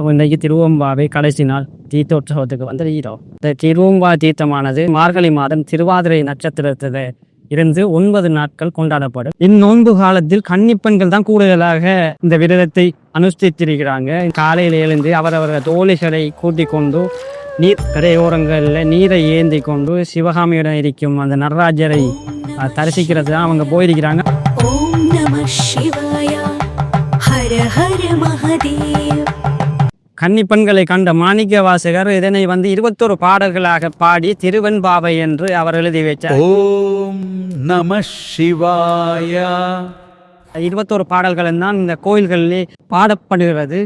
அப்போ இன்றைக்கு திருவம்பாவை கடைசி நாள் தீத்தோற்சவத்துக்கு வந்துடுகிறோம். இந்த திருவம்பா தீர்த்தமானது மார்கழி மாதம் திருவாதிரை நட்சத்திரத்தில் இருந்து ஒன்பது நாட்கள் கொண்டாடப்படும். இந்நோன்பு காலத்தில் கன்னிப்பெண்கள் தான் கூடுதலாக இந்த விரதத்தை அனுஷ்டித்திருக்கிறாங்க. காலையில் எழுந்து அவரவர தோழிகளை கூட்டிக் கொண்டு நீர் கரையோரங்களில் நீரை ஏந்தி கொண்டு சிவகாமியுடன் இருக்கும் அந்த நடராஜரை தரிசிக்கிறது தான் அவங்க போயிருக்கிறாங்க. ஓம் நம சிவாய. ஹர ஹர மகதே. கன்னிப்பெண்களை கண்ட மாணிக்க வாசகர் இதனை வந்து இருபத்தொரு பாடல்களாக பாடி திருவெண்பாவை என்று அவர் எழுதி வைத்தார். ஓம் நம சிவாய. இருபத்தோரு பாடல்கள் தான் இந்த கோயில்களிலே பாடப்படுகிறது.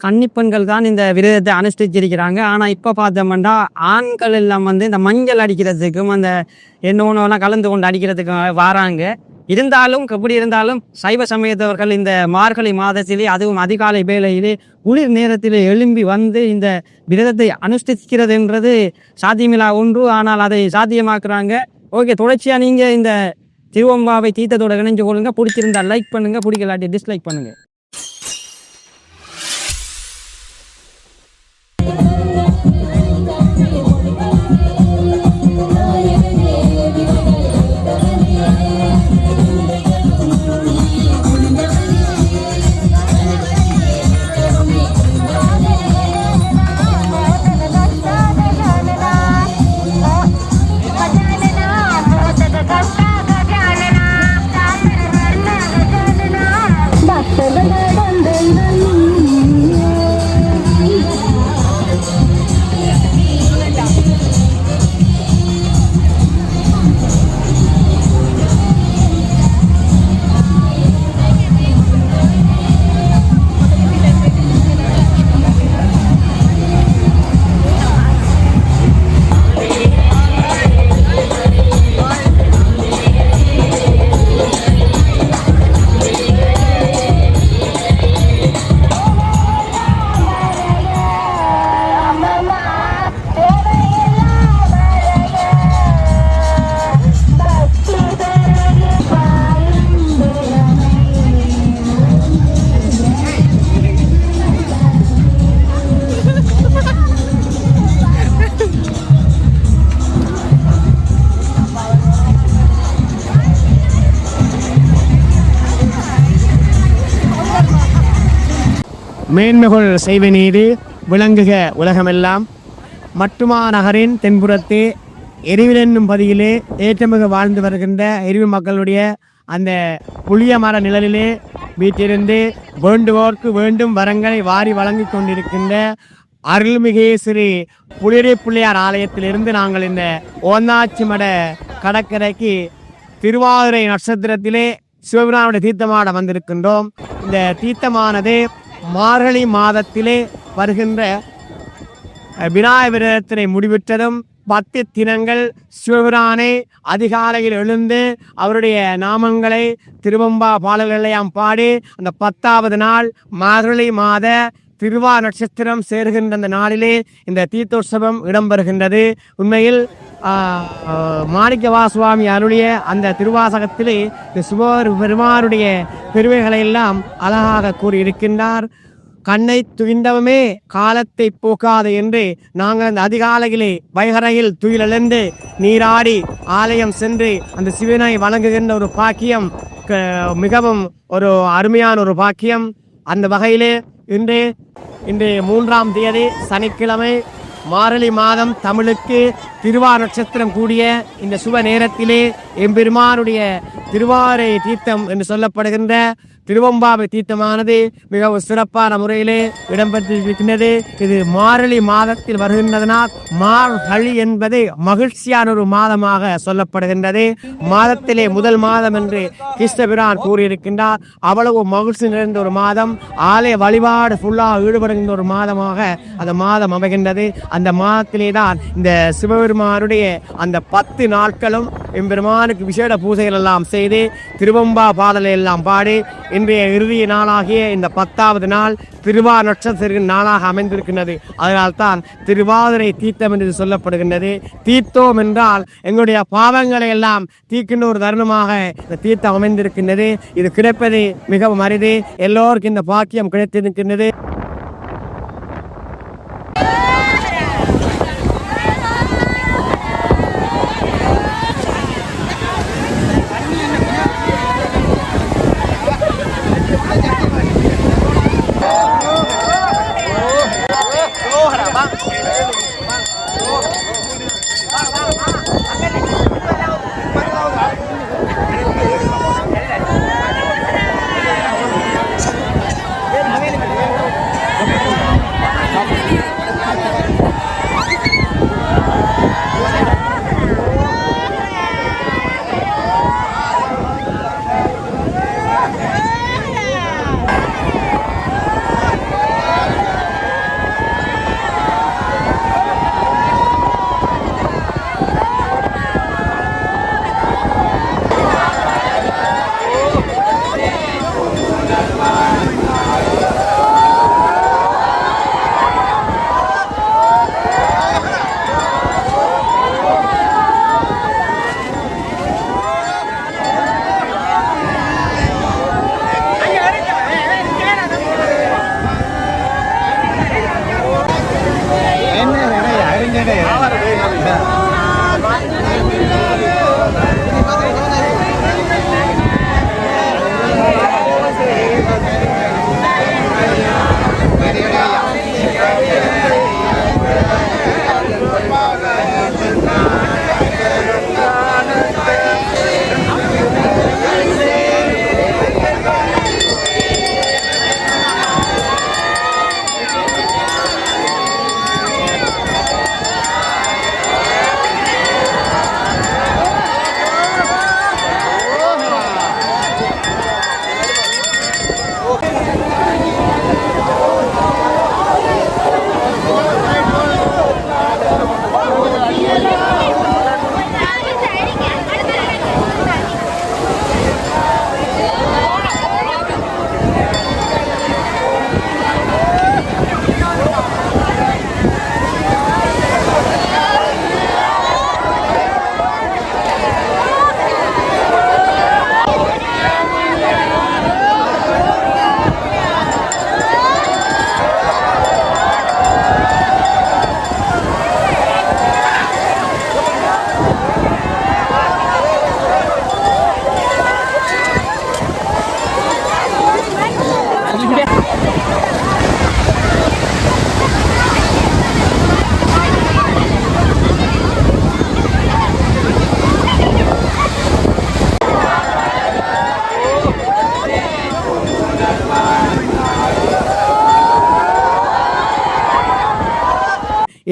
கன்னிப்பெண்கள் தான் இந்த விரதத்தை அனுஷ்டிச்சிருக்கிறாங்க. ஆனால் இப்போ பார்த்தோம்னா ஆண்கள் எல்லாம் வந்து இந்த மஞ்சள் அடிக்கிறதுக்கும் அந்த என்னொன்னெல்லாம் கலந்து கொண்டு அடிக்கிறதுக்கும் வராங்க. இருந்தாலும் எப்படி இருந்தாலும் சைவ சமயத்தவர்கள் இந்த மார்கழி மாதத்திலே அதுவும் அதிகாலை வேளையிலே குளிர் நேரத்தில் எழும்பி வந்து இந்த விரதத்தை அனுஷ்டிக்கிறது என்றது சாத்தியமில்லா ஒன்று. ஆனால் அதை சாத்தியமாக்குறாங்க. ஓகே தொடர்ச்சியாக நீங்கள் இந்த திருவம்பாவை தீர்த்தத்தோட இணைஞ்சு கொள்ளுங்க. பிடிச்சிருந்தா லைக் பண்ணுங்கள் பிடிக்கலாட்டி டிஸ்லைக் பண்ணுங்கள் மேன்மைகள் செய்வநீடு விளங்குக உலகமெல்லாம். மட்டுமா நகரின் தென்புறத்தே எரிவில் என்னும் பதியிலே ஏற்றமிகு வாழ்ந்து வருகின்ற எரிவு மக்களுடைய அந்த புளிய மர நிழலிலே வீட்டிலிருந்து வேண்டுவோர்க்கு வேண்டும் வரங்களை வாரி வழங்கிக் கொண்டிருக்கின்ற அருள்மிகு ஸ்ரீ புளிரை பிள்ளையார் ஆலயத்திலிருந்து நாங்கள் இந்த ஓந்தாச்சி மட கடற்கரைக்கு திருவாதிரை நட்சத்திரத்திலே சிவபிரானுடைய தீர்த்தமாட வந்திருக்கின்றோம். இந்த தீர்த்தமானது மார்கழி மாதத்திலே வருகின்ற அஹ், விரதத்தினை முடிவிட்டதும் பத்து தினங்கள் சிவபிரானை அதிகாலையில் எழுந்து அவருடைய நாமங்களை திருவம்பா பாடல்களையாம் பாடி அந்த பத்தாவது நாள் மார்கழி மாத திருவா நட்சத்திரம் சேர்கின்ற அந்த நாளிலே இந்த தீர்த்தோற்சவம் இடம்பெறுகின்றது. உண்மையில் மாணிக்கவா சுவாமி அருளிய அந்த திருவாசகத்திலே இந்த சிவர் பெருமானுடைய பெருமைகளை எல்லாம் அழகாக கூறியிருக்கின்றார். கண்ணை துயிந்தவமே காலத்தை போக்காது என்று நாங்கள் அந்த அதிகாலையிலே வைகரையில் துயிலெழுந்து நீராடி ஆலயம் சென்று அந்த சிவனை வணங்குகின்ற ஒரு பாக்கியம் க- மிகவும் ஒரு அருமையான ஒரு பாக்கியம். அந்த வகையிலே இன்று இன்று மூன்றாம் தேதி சனிக்கிழமை மாரளி மாதம் தமிழுக்கு திருவா நட்சத்திரம் கூடிய இந்த சுப நேரத்திலே எம்பெருமானுடைய திருவாரை தீர்த்தம் என்று சொல்லப்படுகின்ற திருவம்பாவை தீர்த்தமானது மிகவும் சிறப்பான முறையிலே இடம்பெற்றிருக்கின்றது. இது மாரளி மாதத்தில் வருகின்றதனால் மார்கழி என்பது மகிழ்ச்சியான ஒரு மாதமாக சொல்லப்படுகின்றது. மாதத்திலே முதல் மாதம் என்று கிருஷ்ணபிரான் கூறியிருக்கின்றார். அவ்வளவு மகிழ்ச்சி நிறைந்த ஒரு மாதம் ஆலய வழிபாடு ஃபுல்லாக ஈடுபடுகின்ற ஒரு மாதமாக அந்த மாதம் அமைகின்றது. அந்த மாதத்திலே தான் இந்த சிவபெருமானுடைய அந்த பத்து நாட்களும் எம்பெருமானுக்கு விசேட பூஜைகள் எல்லாம் செய்து திருவம்பா பாடலை எல்லாம் பாடி இன்றைய இறுதி நாளாகிய இந்த பத்தாவது நாள் திருவா நட்சத்திர நாளாக அமைந்திருக்கின்றது. அதனால் தான் திருவாதிரை தீர்த்தம் என்று சொல்லப்படுகின்றது. தீர்த்தோம் என்றால் எங்களுடைய பாவங்களை எல்லாம் தீர்க்கின்ற ஒரு தருணமாக இந்த தீர்த்தம் அமைந்திருக்கின்றது. இது கிடைப்பது மிகவும் அரிது. எல்லோருக்கும் இந்த பாக்கியம் கிடைத்திருக்கின்றது.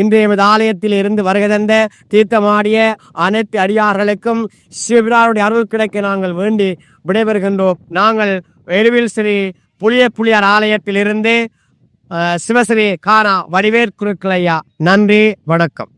இன்றைய எமது ஆலயத்தில் இருந்து வருகை தந்த தீர்த்தமாடிய அனைத்து அடியார்களுக்கும் சிவபிராருடைய அருள் கிடைக்க நாங்கள் வேண்டி விடைபெறுகின்றோம். நாங்கள் எருவில் ஸ்ரீ புளிய புலியார் ஆலயத்திலிருந்து சிவஸ்ரீ கானா வடிவேற் குருக்களையா நன்றி வணக்கம்.